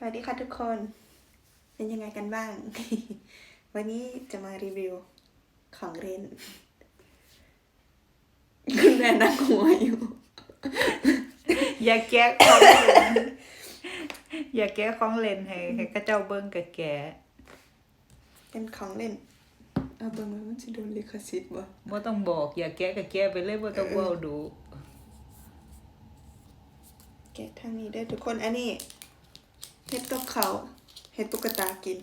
สวัสดีค่ะทุกคน เป็นยังไงกันบ้าง วันนี้จะมารีวิวของเล่นคุณแม่นั่งหัวอยู่ อย่าแก้ของเล่นอย่าแก้ของเล่นให้ให้เข้าเจ้าเบิ่งกับแกเป็นของเล่นเอาเบิ่งมามันจะโดนลิขสิทธิ์บ่บ่ต้องบอก อย่าแก้กับแก้ไปเลยบ่ต้องเว้าดู แกะทางนี้ได้อทุกคนอันนี้ เฮ็ดกับเขาวเฮ็ดตุ๊กตากิน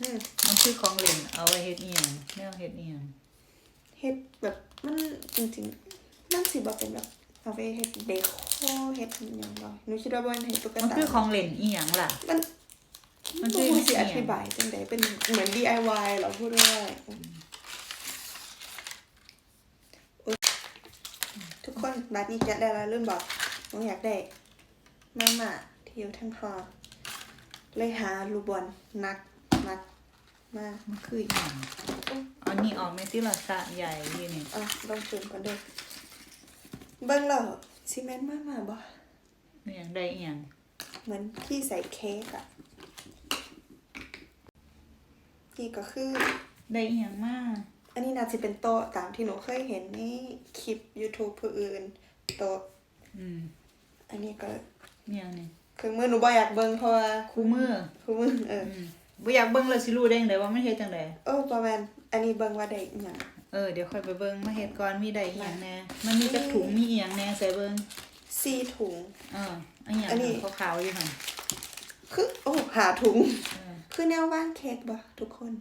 อืมมันคือของเล่นเอาไว้เฮ็ดอีหยังแนวเฮ็ดอีหยังเฮ็ดแบบมันจริงๆมันสิบ่เป็นแบบเอาไปเฮ็ดเดคอเฮ็ดอิหยังบ่หนูคิดว่าบ่เป็นเฮ็ดตุ๊กมันตาคือของเล่นอีหยังล่ะ มันมัมันนคือคือสิเสียองธิบายจังไดเป็นเหมือน DIY เหรอพูดง่ายๆอุ๊ยทุกคนบัดนี้แกะได้แล้วเริ่มบอกหนูอยากได้มาม่า ที่อยู่ทั้งคอเลยหาลูกบอลนักนักมามันคืออีหยังเอานี่ออกในที่ละสะใหญ่นี่นี่อะลองจูนก่อนเด้อเบิ่งแล้วซีเมนต์มาม่าบ่นี่หยังได้อีหยังเหมือนที่ใส่เค้กอะนี่ก็คือได้อีหยังมาอันนี้น่าจะเป็นโต๊ะตามที่หนูเคยเห็นในคลิป YouTube ผู้อื่น โต๊ะอืมอันนี้ก็นี่หยังนี่เครื่องมือหนูบ่อยากเบิ่งเพราะว่าคู่มือคู่มือเอออืมบ่อยากเบิ่งแล้วสิรู้ได้จังไดว่ามันเฮ็ดจังไดโอ้ประมาณอันนี้เบิ่งว่าได้อิหยังเออเดี๋ยวค่อยไปเบิ่งมาเฮ็ดก่อนมีได้อีหยังแหน่มันมีจักถุงมีอีหยังแหน่ใส่เบิ่งสี่ถุง เอออันหยังอันนี้ ขาวๆอยู่หั่นคือโอ้หาถุง เออคือแนวว่างเค้กบ่ทุกคน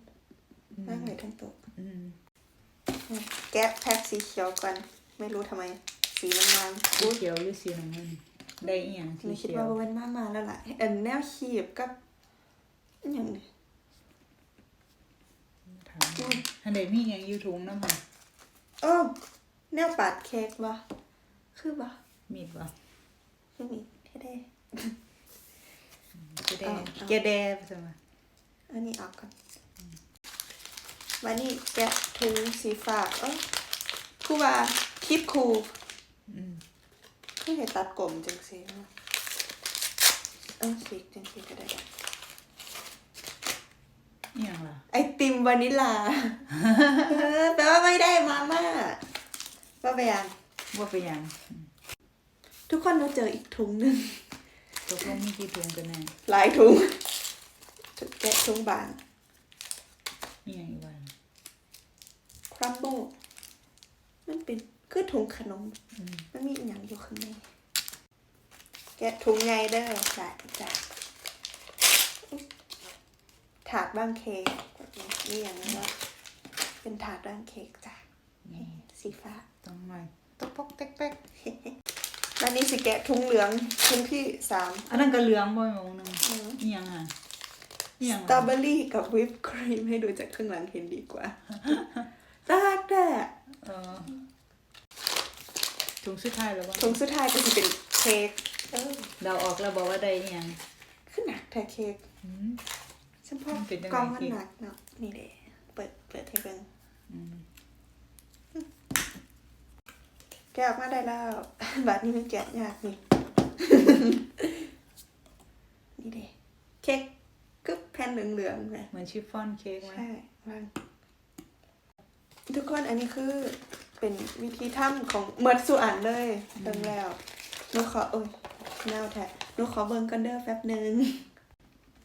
ว่างไว้ทั้งโต๊ะอืมอืมแกะแพ็คสีเขียวก่อนไม่รู้ทำไม สีมันวางสีเขียวหรือสีน้ำเงิน ได้อีหยังหสีนูคิดเขียว่าวเป็นมามาแล้วล่ะอันแนวขีบกับอหย่างนี้ถามอันใดมีหยังอยู่ถุงนำหั่นโอ้แนวปาดเค้กบ่คือบ่มีดบ่คือมีเท่แกแดเอาเอาแกแดซั่นว่าๆอันนี้ออกก่อนวันนี้แกะถุงสีฟ้าเอ้ยคือว่าคิดคูลอืม คือให้ตัดกลมจังซี่เนาะเออสีจังซี่ก็ได้อีหยังล่ะไอติมวานิลลาเออแปลว่าไม่ได้มาม่าว่าไปยังบ่เป็นหยัง ทุกคนเราเจออีกถุงหนึ่งตกลงมีกี่ถุงกันแน่หลายถุงถุงแกะถุงบางอีหยังอีกว่าครัมโบมันเป็น คือถุงขนมอืมมันมีอหย่างอยู่ข้างในแกะถุงไงเด้อจ่ายจ่ายถาดบ้างเค้กนี่อย่างนี้ว่าเป็นถาดบ้างเค้กจ้ะนี่สีฟ้าต้องหน่อยตกปอกแต๊กแล้วนี่สิแกะถุงเหลืองถุงที่สามๆอันนั้นก็เหลืองบ่มองหนึงอืมอีหยังอะอีหยังสตรอล่ะเบอรี่กับวิปครีมให้ดูจากข้างหลังเห็นดีกว่าตาแด่เออ ถุงสุดท้ายแล้วบ่ถุงสุดท้ายก็จะเป็นเค้กเออเดาออกแล้วบอกว่าได้อีหยังขึ้นหนักแท้เค้กอืม ฉันพอมันเป็นยังไง กล้องมันเค้กหนักเนาะนี่เด้เปิดเปิดให้เบิ่งอืมแกะออกมาได้แล้ว บัดนี้มันแกะยากนี่ นี่เด้เค้กกึ๊บแผ่นเหลืองๆนะเหมือนชิฟฟ่อนเค้กไหมใช่วางทุกคนอันนี้คือ เป็นวิธีทำของเมิดสุอันเลยเบิ่งแล้วหนูขอเอ้ยแนวแท้หนูขอเบิ่งกันเด้อแป๊บหนึง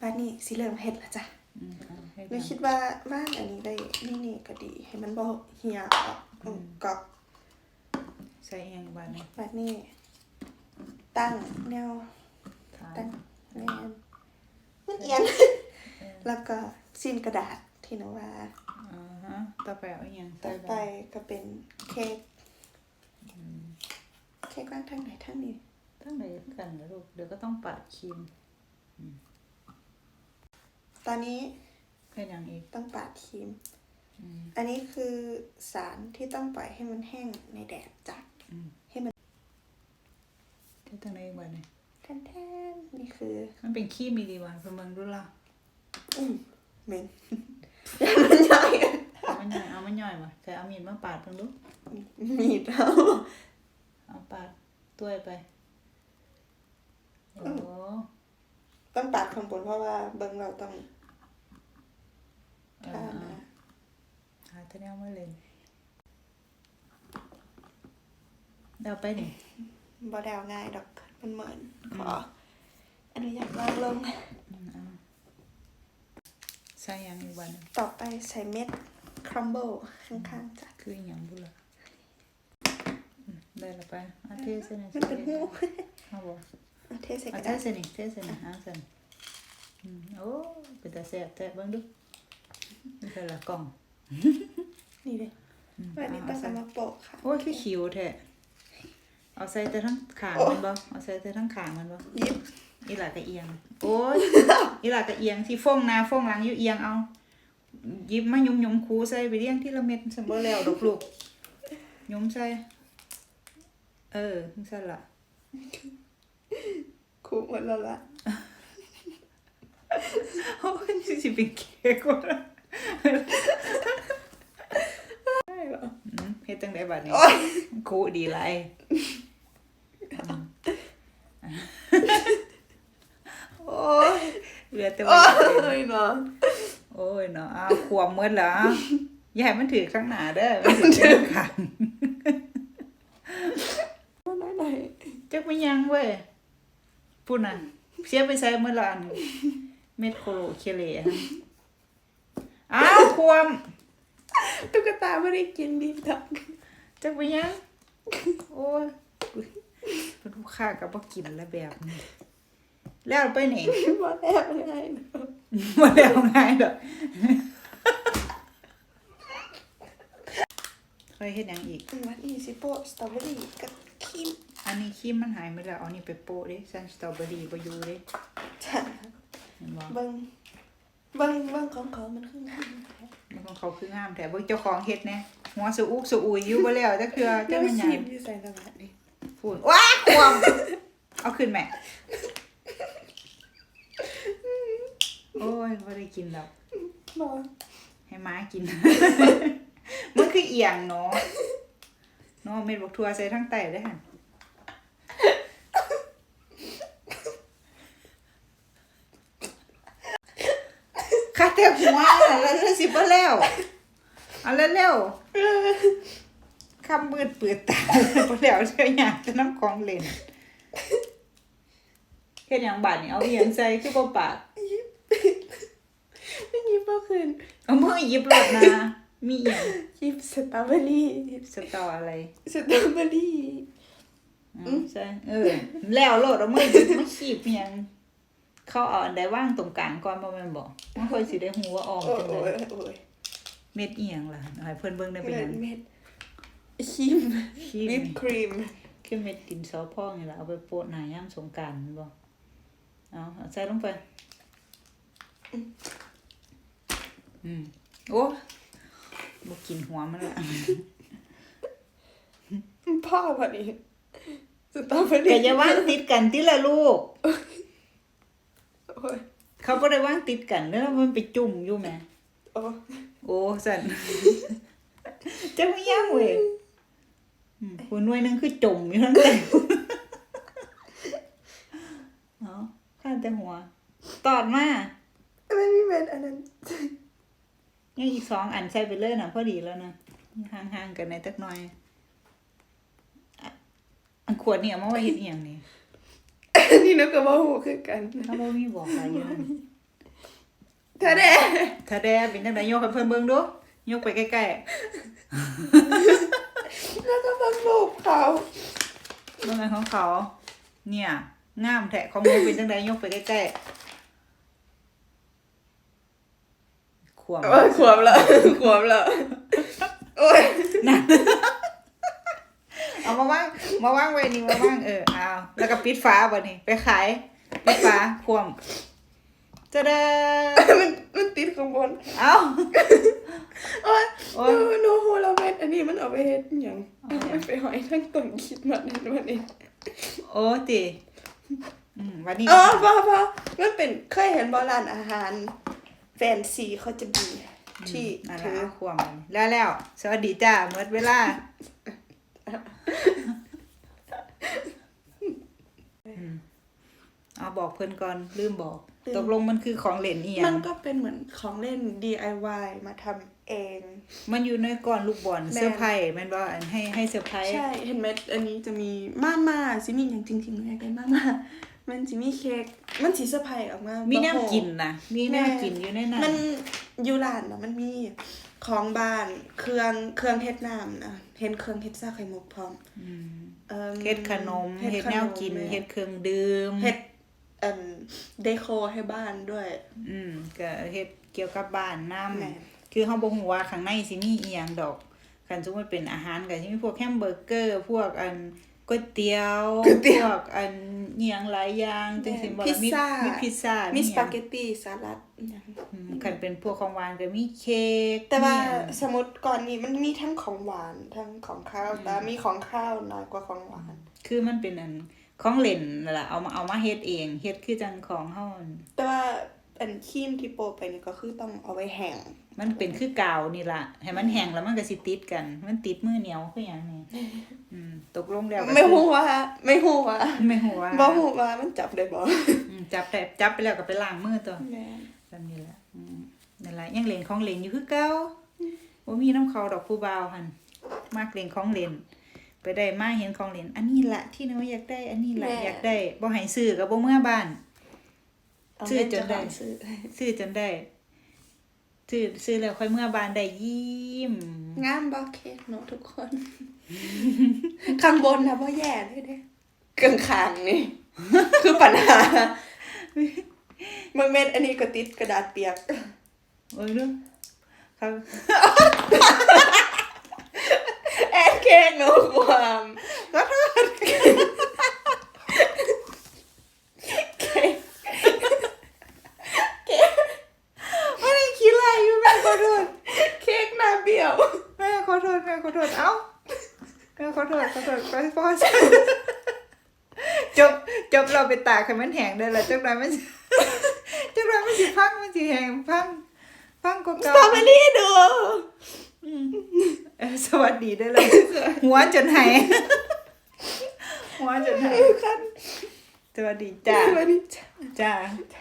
บัดนี้สิเริ่มเฮ็ดและจ้ะอืมเอาให้หนูดูคิดว่าว่างอันนี้ได้นี่นี่ก็ดี ให้มันบ่เหี่ยออกอืมกรอบใส่อีหยังบ้างเนี่ยบัดนี้ ตั้งแนวถามตั้งแนวมันเอียงแล้วก็สิ้นกระดาษที่หนูว่า อ่าฮะต่อไปเอาอีหยังต่อใส่ไปบ้างก็เป็นเค้กเค้กว่างทางไหนทางนี้ตั้งไหนกันนะลูกเดี๋ยวก็ต้องปาดครีมตอนนี้แค่ยังอีกต้องปาดครีม อืมอันนี้คือสารที่ต้องปล่อยให้มันแห้งในแดดจัดอืมให้มันแค่ตั้งไหนอีกบ้างเนี่ยแทนๆนี่คือ มันเป็นขี้มีดีวะเป็นเมืองดูล่ะอืมเหม็นอย่ามันใหญ่เอามันย่อยเอามันย่อยมาใส่เอามีดมาปาดเพิ่งดูมีดเอาเอาปาดตัวยไปโอ้เอต้องปาดข้างบนเพราะว่าเบิ่งเราต้องเอทาอนะหาตัวแนวมาเล่นเดาไปนี่บ่ได้เอาง่ายดอกมันเหมือนขออนุญาตวางลงอืมเอาใส่หยังอีกวัน ต่อไปใส่เม็ด ครัมเบิลข้างๆจ้ะคือหยังบุล่ะอืมได้และไปเอาเทใส่หน่อยมันเป็นหูเอาบ่เอาเทใส่เอากระเทดาษใส่นี่เทใส่นี่เอาใส่นี่อืมโอ้เป็นตาแซ่บแท้เบิ่งดูนี่คือละกล่อง นี่เลยอืมวันนี้เอาต้องเอาใส่เอามาโปะค่ะ โอ้ยคือคิวแท้เอาใส่แต่ทั้งขางมันบ่เอาใส่แต่ทั้งขางมันบ่ยิบอีหลากะเอียง โอ้ยอีหลากะเอียงที่ฟ้องหนาฟ้องหลังอยู่เอียงเอาห ยิบมายุมยุมๆคูใส่ไปเรียงที่ละเม็ดสมบูรแล้วดอกลูกยุมใส่ เออจังซั่นล่ะคูหมดแล้วละโอ้ยสิเป็นเค้กว่าได้เหรออืมเฮ็ดจังไดบัดนี้คูดีหลายอืมโอ้ยเหลือแต่โอ้ว่าอยากเล่นยเนาะ โอ้ยเนาะอ้าวขวบหมดแล้วอย่าให้มันถือข้างหน้าเด้อมันถือข้างไหนจักไม่ยังเว้ยพูดน่ะเสียไปใส่เมื่อละอันเม็ดโคโลเคเลฮะอ้าวควมๆตุ๊กตาไม่ได้กินดีดอกจักไปยังโอ้ยเป็นลูกค้ากับบ่กินแล้วแบบนี้แล้วไปไหนบ่แล้วไงเนาะ มาแล้วง่ายดอกเคยเฮ็ดหยังอีกวันนี้สิโปะสตรอเบอรี่กับครีมอันนี้ครีมมันหายไปแล้วเอานี่ไปโปะดิซันสตรอเบอรี่บ่อยู่เด้จ้ะเห็นบ่เบิ่งเบิ่งเบิ่งของเขามันคืองามมันของเขาคืองามแต่เบิ่งเจ้าของเฮ็ดแน่หัวสุอุกสุอุยอยู่บ่แล้วจักเทื่อแล้จัวงมันหคยัรีงมอยู่ใส่ตลาดนี่พูดว้าควมเอาขึ้นแม่ โอ้ยไม่ได้กินดอกบ่ให้ม้ากิน มันคือเอียงเนาะเนาะเม็ดบักทั่วใส่ทั้งไตได้หันข้าแต่หัวแล้วแล้วสิบ่แล้วเอาแล้วเร็วคำมืดเปิดตาบ่แล้วเสียหยังจะน้ำของเล่นเฮ็ดหยังบาดนี่เอาเอียงใส่คือบ่ปาก ไม่ยิบบ่ขึ้นเอามือหยิบรถนะ มีเอียงยิบสตรอเบอรี่สตออะไรสตรอเบอรี่ อืมใช่เออ แล้วโลดเอามือหยิบมาขีบเอียงเขาเอาอันใดว่างตรงกลางก่อนบ่แม่นบ่มันค่อยสิได้ฮู้ว่าออมโอ้จังโอ้ได๋ยโอ้ยเม็ดเอียงล่ะให้เพิ่นเบิ่งได้เม็เป็นหยัดงเม็ดครีมขีบวิปครีมคือเม็ดดินสอพองนี่ล่ะเอาไปโปะหน้ายามสงกรานต์แม่นบ่เอาเอาใส่ลงไป อืมโอ้บ่กินหัวมันละพ่อพอดีสตรอเบอรี่แต่อย่าว่างติดกันติละลูก โอ้ยเขาบ่ได้ว่างติดกันเด้อมันไปจุ่มอยู่แหมโอ้โอ้สันจะไม่ย่างเว้ยอืมหัวหน่วยหนึงคือจมอยู่ทั้งแต่เอาข้าแต่หัว ตอดมา ไม่มีเม็ดอันนั้น ยังอีกสองอันใส่ไปเลยนะพอดีแล้วนะห่างๆกันในตักหน่อยอะอันขวดนี่เอามาไว้เฮ็ดอีหยังนี่นี่นึกกับว่าหูคือกันถ้าบ่มีบอกอะไรอยู่นั่นถ้าแด่ถ้าแดเป็นจังไดยกให้เพิ่นเบิ่งดูยกไปใกล้แล้วก็มาลูบเขาๆเบิ่งอันของเขา เนี่ยงามแท้ของหนูเป็นจังไดยกไปใกล้ๆ ขวมโอ้ยขวบละขวบละโอ้ยเอามาว่างมาว่างไว้นี่มาว่างเออเอาแล้วก็ปิดฟ้าบ่นี่ไปขายปิดฟ้าขวมจะได้มันมันติดข้างบนเอาโอ้ยโอ้โอ้ยยหนูหูเราเม็ดอันนี้มันเอาไปเฮ็ดอหย่างมันไปหอยทั้งต้นคิดมันนั่นมันเองโอ้ติอืมวันนี้อ๋อพ่อพ่อมันเป็นเคยเห็นโบราณอาหาร แฟนซีเขาจะมีที่นั่นถืละอเอาขวมแล้วแล้ว สวัสดีจ้าหมดเวลาอืมเอาบอกเพิ่นก่อน ลืมบอกลืมตกลงมันคือของเล่นอีหยัมันงก็เป็นเหมือนของเล่น DIY มาทำเอง มันอยู่ในก้อนลูกบอลแม่น เสื้อร์ไผ่แม่นบ่อันให้ให้เสื้อร์ไผ่ใช่ เห็นไหมอันนี้จะมีมาม่าซิมีอย่างจริงๆเลยได้มาม่า มันจะมีเค้กมันสีเซอร์ไพรส์ออกมามีมีแนวกินนะมีแนวกินอยู่ในนั้นมันอยูร้านเนาะมันมีของบ้านเครื่องเครื่องเฮ็ดน้ำนะเห็นเครื่องเฮ็ดซาไข่มุกพร้อมอืมอิ่มเฮ็ดขนมเฮ็ดแนวกินขมเฮ็ดเครื่องดื่มเฮ็ดเอ่มเดโคให้บ้านด้วย อืมก็เฮ็ดเกี่ยวกับบ้านนำแม่นคือเฮาบ่ฮู้ว่าข้างในสิมีอีหยังดอกคันสมมุติเป็นอาหารก็สิมีพวกแฮมเบอร์เกอร์ พวกอัน ก๋วยเตี๋ยวก๋วยเตี๋ยวพวกอันอิหยังหลายอย่างจังซี่บ่พิล่ะซมีซ่ามีมีพิซซ่ามีมีสหยังปาเกตตีสลัดอหย่างอืมคันเป็นพวกของหวานก็มีเค้กแต่ว่ามีอัน สมมติก่อนนี้มันมีทั้งของหวานทั้งของข้าวแต่มีของข้าวน้อยกว่าของหวาน คือมันเป็นอันของเล่นนั่นล่ะเอามาเอามาเฮ็ดเองเฮ็ดคือจังของเฮานั่นแต่ว่า อันครีมที่โปะไปนี่ก็คือต้องเอาไว้แห้งมันเป็นคือกาวนี่ล่ะ ให้มันแห้งแล้วมันก็สิติดกัน มันติดมือเหนียวคือหยังนี่อืมตกลงแล้วก็ไม่ฮู้ว่า ไม่ฮู้ว่าไม่ฮู้ว่าบ่ฮู้ว่ามันจับได้บ่อืมจับแต่จับไปแล้วก็ไปล้างมือตัวแม่นแบบนี้แหละอืมนั่นแหละยังเล่นของเล่นอยู่คือเก่าบ่มีน้ำเขาดอกผู้บ่าวหั่นมากเล่นของเล่น ไปได้มาเห็นของเล่น อันนี้ละที่หนูอยากได้ อันนี้ละอยากได้บ่ให้ซื้อก็บ่เมื่อบ้านเอา ซื้อเงินจนได้เาของซื้อซื้อจนได้ซื้อซื้อแล้วค่อยเมื่อบ้านได้ยิ้มงามบ่เค้กเนาะทุกคน ข้างบนนะบ่แย่เลยเด้กลางคางๆนี่ คือปัญหามันเม็ดอันนี้ก็ติดกระดาษเปียกโอ้ยเด้อครับแอนเค้กเนาะความก็โทษเค้ก ไม่ได้คิดอะไรอยู่แม่ขอโทษ เค้กหน้าเบี้ยว แม่ขอโทษแม่ขอโทษเอ้าแม่ ขอโทษขอโทษไปพ่อจบจบเราไปตากให้มันแห้งได้แล้วจักหน่อยมันสิจักหน่อยมันสิพังมันสิแห้งพังพังกว่าสเก่าตรอเบอรี่ดูเออสวัสดีได้เลยหัวจนไหายหัวจนไหายคันสวัสดีจ้าสวัสดีจ้ะจ้า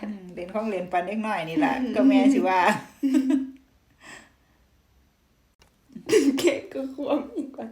อืมเล่นของเล่นปันเล็กน้อยนี่แหละก็แม่สิว่า เค้กก็ควมอีกก่อน